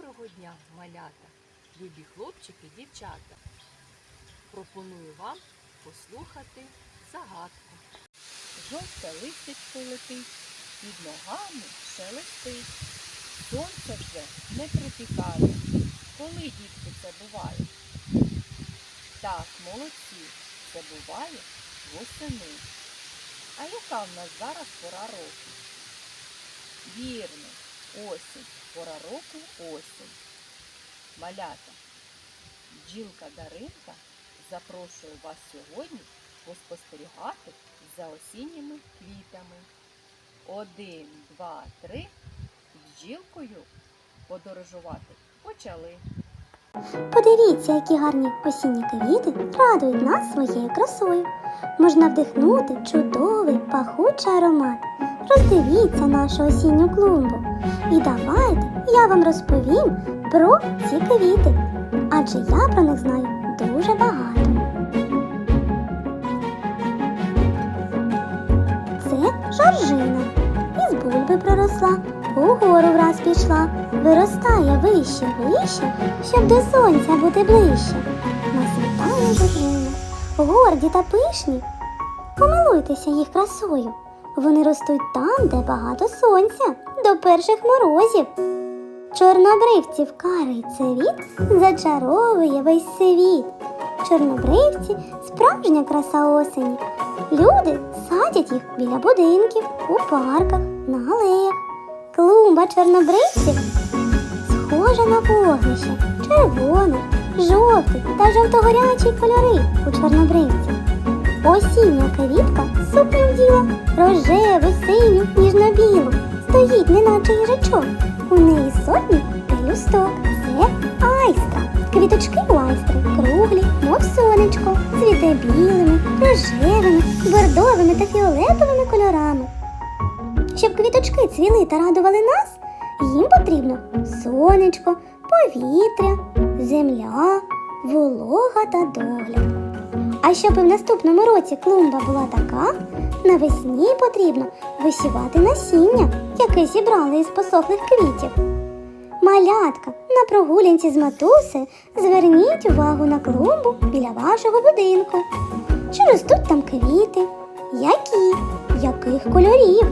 Доброго дня, малята, любі хлопчики, дівчата. Пропоную вам послухати загадку. Жовте листечко летить, під ногами шелестить. Сонце вже не припікає. Коли дітки це буває? Так, молодці, це буває восени. А яка в нас зараз пора року? Вірно, осінь. Пора року осінь. Малята. Бджілка Даринка запрошує вас сьогодні поспостерігати за осінніми квітами. Один, два, три. Бджілкою подорожувати почали. Подивіться, які гарні осінні квіти радують нас своєю красою. Можна вдихнути чудовий пахучий аромат. Роздивіться нашу осінню клумбу. І давайте я вам розповім про ці квіти, адже я про них знаю дуже багато. Це жоржина. Із бульби проросла, угору враз пішла, виростає вище, вище, щоб до сонця бути ближче. Насвітає жоржина, горді та пишні. Помилуйтеся їх красою. Вони ростуть там, де багато сонця, до перших морозів. Чорнобривців карий цвіт зачаровує весь світ. Чорнобривці справжня краса осені. Люди садять їх біля будинків, у парках, на алеях. Клумба чорнобривців схожа на вогнище, червоне, жовтий та жовтогорячий кольори у чорнобривці. Осіння квітка неї сотні пелюсток. Це айстра. Квіточки у айстри круглі, мов сонечко, цвіте білими, рожевими, бордовими та фіолетовими кольорами. Щоб квіточки цвіли та радували нас, їм потрібно сонечко, повітря, земля, волога та догляд. А щоб і в наступному році клумба була така, навесні потрібно висівати насіння, яке зібрали із посохлих квітів. Малятка, на прогулянці з матуси зверніть увагу на клумбу біля вашого будинку. Чи ростуть там квіти? Які? Яких кольорів?